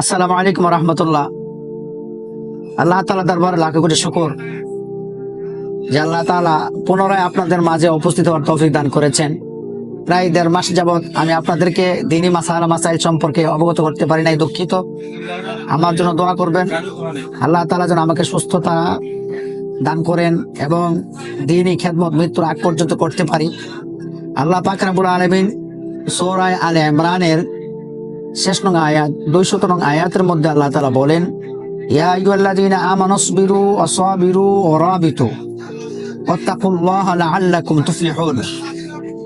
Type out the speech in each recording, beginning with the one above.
আসসালামু আলাইকুম রহমতুল্লাহ। আল্লাহ তালা দরবারে লাখো কোটি শুকর। যে আল্লাহ তালা পুনরায় আপনাদের মাঝে উপস্থিত হওয়ার তৌফিক দান করেছেন। প্রায় দেড় মাস যাবৎ আমি আপনাদেরকে দিনী মাসালা মাসাইল সম্পর্কে অবগত করতে পারি নাই, দুঃখিত। আমার জন্য দোয়া করবেন। আল্লাহ তালা যেন আমাকে সুস্থতা দান করেন এবং দিনই খেদমত মৃত্যুর আগ পর্যন্ত করতে পারি। আল্লাহ পাক আলমিন সৌরায় আলে ইমরানের শেষ নং আয়াত, দুইশত নং আয়াতের মধ্যে আল্লাহ তালা বলেন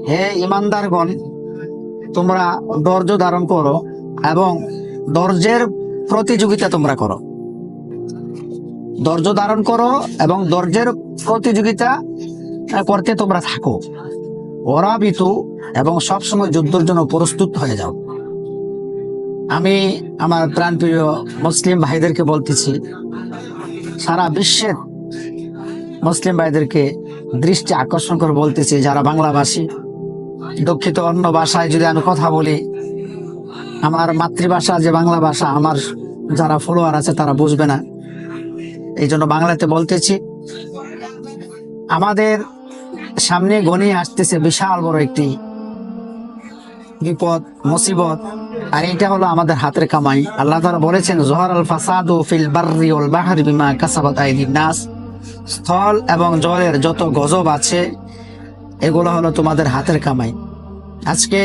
হে ইমানদারগণ তোমরা ধারণ করো এবং ধৈর্যের প্রতিযোগিতা তোমরা করো। ধারণ করো এবং প্রতিযোগিতা করতে তোমরা থাকো। ওরাবিতু এবং সবসময় যুদ্ধের জন্য প্রস্তুত হয়ে যাও। আমি আমার প্রাণপ্রিয় মুসলিম ভাইদেরকে বলতেছি, সারা বিশ্বের মুসলিম ভাইদেরকে দৃষ্টি আকর্ষণ করে বলতেছি, যারা বাংলাভাষী, দুঃখিত অন্য ভাষায় যদি আমি কথা বলি, আমার মাতৃভাষা যে বাংলা ভাষা, আমার যারা ফলোয়ার আছে তারা বুঝবে না। এই জন্য বাংলাতে বলতেছি, আমাদের সামনে গনিয়ে আসতেছে বিশাল বড় একটি বিপদ, মুসিবত। আর এটা হলো আমাদের হাতের কামাই। আল্লাহ তাআলা বলেছেন, জোহর আল ফাসাদু ফিল বাররি ওয়াল বাহরি বিমা কাসাবাত আইদিন নাস। স্থল এবং জলের যত গজব আছে, এগুলো হলো তোমাদের হাতের কামাই। আজকে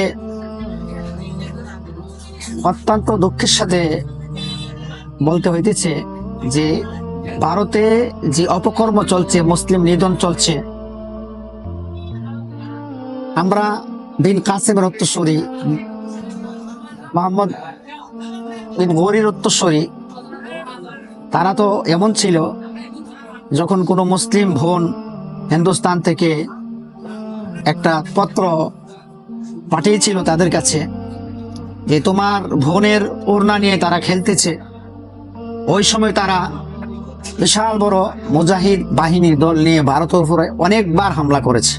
অত্যন্ত দুঃখের সাথে বলতে হইতেছে যে, ভারতে যে অপকর্ম চলছে, মুসলিম নিধন চলছে, আমরা বিন কাসেমের উত্তরসূরি মোহাম্মদ বিন গরির উত্তরসূরি। তারা তো এমন ছিল, যখন কোনো মুসলিম বোন হিন্দুস্তান থেকে একটা পত্র পাঠিয়েছিল তাদের কাছে যে, তোমার বোনের ওড়না নিয়ে তারা খেলতেছে। ওই সময় তারা বিশাল বড় মুজাহিদ বাহিনীর দল নিয়ে ভারতের উপরে অনেকবার হামলা করেছে।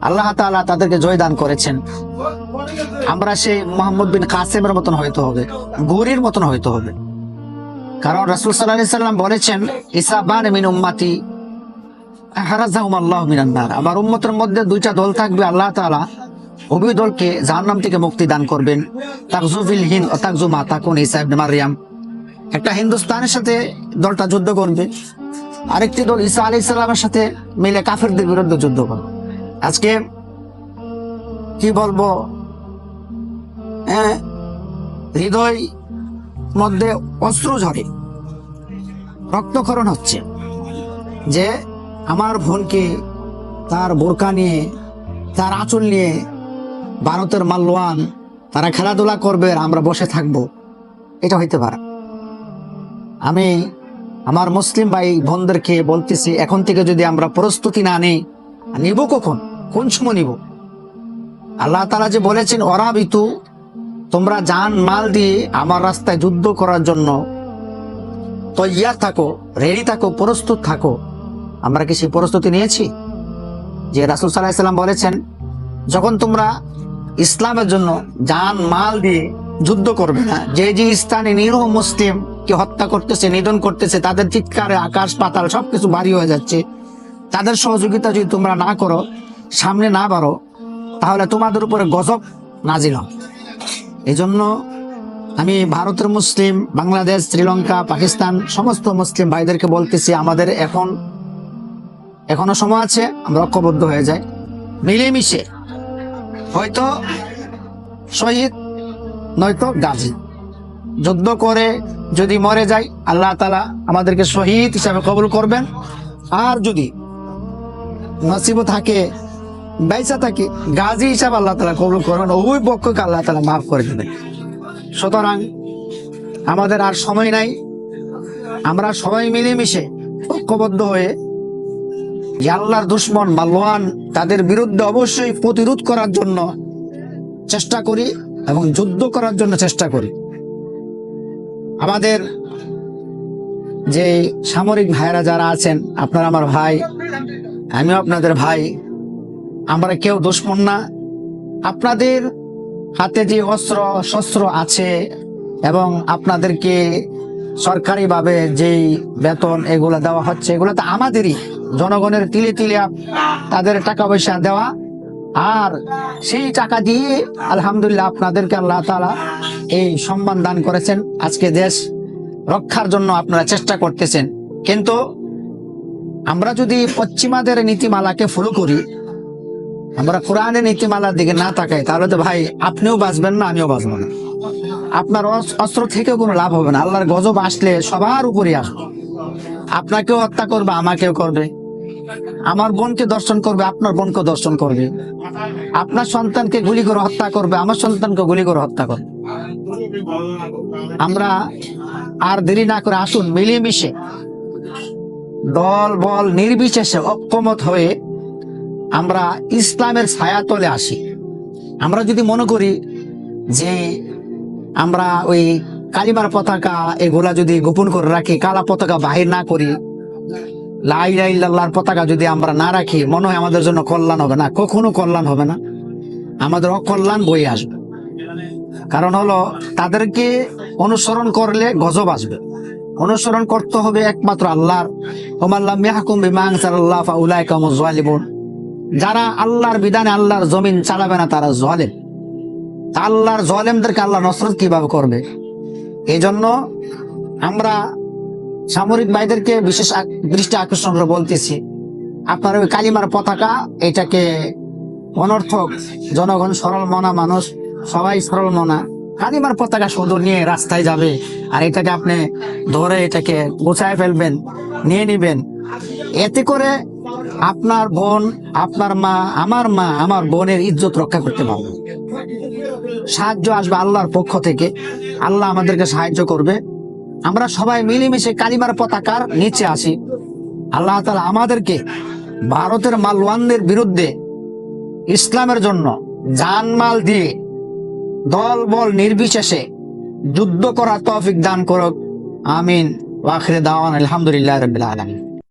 আল্লাহ তাআলা তাদেরকে জয়দান করেছেন। আমরা সেই মোহাম্মদ বিন কাসেমের মতন হইতে হবে, গরির মতন হইতে হবে। কারণ রাসূল আলাইহি সাল্লাম বলেছেন ইসাবান মিন উম্মতি আমার উম্মতের মধ্যে দুইটা দল থাকবে, আল্লাহ তাআলা উভয় দলকে জাহান্নাম থেকে মুক্তি দান করবেন। তাকজুফিল হিন্দ ও তাকজু মা তাকুন, ঈসা ইবনে মারইয়াম। একটা হিন্দুস্তানের সাথে দলটা যুদ্ধ করবে, আরেকটি দল ঈসা আলাইহিস সালামের সাথে মিলে কাফেরদের বিরুদ্ধে যুদ্ধ করবে। আজকে কি বলব হ্যাঁ হৃদয় মধ্যে অশ্রু ঝরে, রক্তক্ষরণ হচ্ছে। যে আমার বোনকে তার বোরকা নিয়ে, তার আঁচল নিয়ে ভারতের মাল্লোয়ান তারা খেলাধুলা করবে আর আমরা বসে থাকব, এটা হইতে পারে। আমি আমার মুসলিম ভাই বোনদেরকে বলতেছি, এখন থেকে যদি আমরা প্রস্তুতি না নিই, নিব কখন? কোন সময় নিব? আল্লাহ তালা যে বলেছেন ওরা বিতু তোমরা জান মাল দিয়ে আমার রাস্তায় যুদ্ধ করার জন্য তৈয়ার থাকো রেডি থাকো, প্রস্তুত থাকো আমরা কি সেই প্রস্তুতি নিয়েছি যে রাসুল সাল্লাহ সাল্লাম বলেছেন, যখন তোমরা ইসলামের জন্য জান মাল দিয়ে যুদ্ধ করবে না, যে যে স্থানে নিরহ মুসলিম কে হত্যা করতেছে, নিধন করতেছে, তাদের চিৎকারে আকাশ, পাতাল সবকিছু ভারী হয়ে যাচ্ছে, তাদের সহযোগিতা যদি তোমরা না করো, সামনে না বাড়ো, তাহলে তোমাদের উপরে গজব নাজিল হয়। এই জন্য আমি ভারতের মুসলিম, বাংলাদেশ, শ্রীলঙ্কা, পাকিস্তান, সমস্ত মুসলিম ভাইদেরকে বলতেছি, আমাদের এখন, এখনও সময় আছে, আমরা ঐক্যবদ্ধ হয়ে যাই। মিলেমিশে। হয়তো শহীদ, নয়তো গাজী। যুদ্ধ করে যদি মরে যাই, আল্লাহ তালা আমাদেরকে শহীদ হিসাবে কবুল করবেন। আর যদি নসিব থাকে বেচা থাকি, গাজী হিসাব আল্লাহ তালা কবুল করবেন ওই পক্ষকে আল্লাহ তালা মাফ করে দেবেন। সুতরাং আমাদের আর সময় নাই, আমরা সবাই মিলেমিশে ঐক্যবদ্ধ হয়ে যে আল্লাহর দুশ্মন মাল্লোয়ান তাদের বিরুদ্ধে অবশ্যই প্রতিরোধ করার জন্য চেষ্টা করি এবং যুদ্ধ করার জন্য চেষ্টা করি। আমাদের যে সামরিক ভাইরা যারা আছেন, আপনারা আমার ভাই, আমিও আপনাদের ভাই আমরা কেউ দুশ্মন না। আপনাদের হাতে যে অস্ত্র, শস্ত্র আছে এবং আপনাদেরকে সরকারিভাবে যেই বেতন এগুলো দেওয়া হচ্ছে, এগুলো তো আমাদেরই। জনগণের তিলে তিলে তাদের টাকা পয়সা দেওয়া। আর সেই টাকা দিয়ে আলহামদুলিল্লাহ আপনাদেরকে আল্লাহ তালা এই সম্মান দান করেছেন। আজকে দেশ রক্ষার জন্য আপনারা চেষ্টা করতেছেন। কিন্তু আমরা যদি পশ্চিমাদের নীতিমালাকে ফলো করি আমরা কোরআনের নীতিমালার দিকে না তাকাই, তাহলে তো ভাই আপনিও বাঁচবেন না, আমিও বাঁচবো না। আপনার অস- অস্ত্র থেকেও কোনো লাভ হবে না, আল্লাহর গজব আসলে সবার উপরে আসবে। আপনাকেও হত্যা করবে, আমাকেও করবে। আমার বোনকে দর্শন করবে, আপনার বোনকে দর্শন করবে। আপনার সন্তানকে গুলি করে হত্যা করবে, আমার সন্তানকে গুলি করে হত্যা করবে। আমরা আর দেরি না করে আসুন, মিলেমিশে দল বল নির্বিশেষে ঐক্যমত হয়ে আমরা ইসলামের ছায়াতলে আসি। আমরা যদি মনে করি যে আমরা ওই কালিমার পতাকা এগুলা যদি গোপন করে রাখি, কালা পতাকা বাহির না করি লাইলাইল্লাহর পতাকা যদি আমরা না রাখি, মনে হয় আমাদের জন্য কল্যাণ হবে না। কখনো কল্যাণ হবে না। আমাদের অকল্যাণ বই আসবে। কারণ হলো, তাদেরকে অনুসরণ করলে গজব আসবে। অনুসরণ করতে হবে একমাত্র আল্লাহর। ওমাল্লাম ইয়াহকুম বিমা আনসালাল্লাহ ফাউলাইকা হুমুজ জালিমুন। যারা আল্লাহর বিধানে আল্লাহর জমিন চালাবে না, তারা জলেম। আল্লাহর জলেমদেরকে আল্লাহ নসরত কীভাবে করবে? এই জন্য আমরা সামরিক ভাইদেরকে বিশেষ দৃষ্টি আকর্ষণ করে বলতেছি, আপনার ওই কালিমার পতাকা, এটাকে অনর্থক, জনগণ সরল মনা, মানুষ সবাই সরল মনা। কালিমার পতাকা শুধু নিয়ে রাস্তায় যাবে, আর এটাকে আপনি ধরে এটাকে গোছায় ফেলবেন, নিয়ে নিবেন। এতে করে আপনার বোন, আপনার মা, আমার মা, আমার বোনের ইজ্জত রক্ষা করতে পারবে। সাহায্য আসবে আল্লাহর পক্ষ থেকে। আল্লাহ আমাদেরকে সাহায্য করবে। আমরা সবাই মিলেমিশে কালিমার পতাকার নিচে আসি। আল্লাহ তালা আমাদেরকে ভারতের মালওয়ানদের বিরুদ্ধে ইসলামের জন্য জানমাল দিয়ে দল বল নির্বিশেষে যুদ্ধ করা তৌফিক দান করুক। আমিন। ওয়াখিরে দাওয়ান আলহামদুলিল্লাহ রবিল আলমী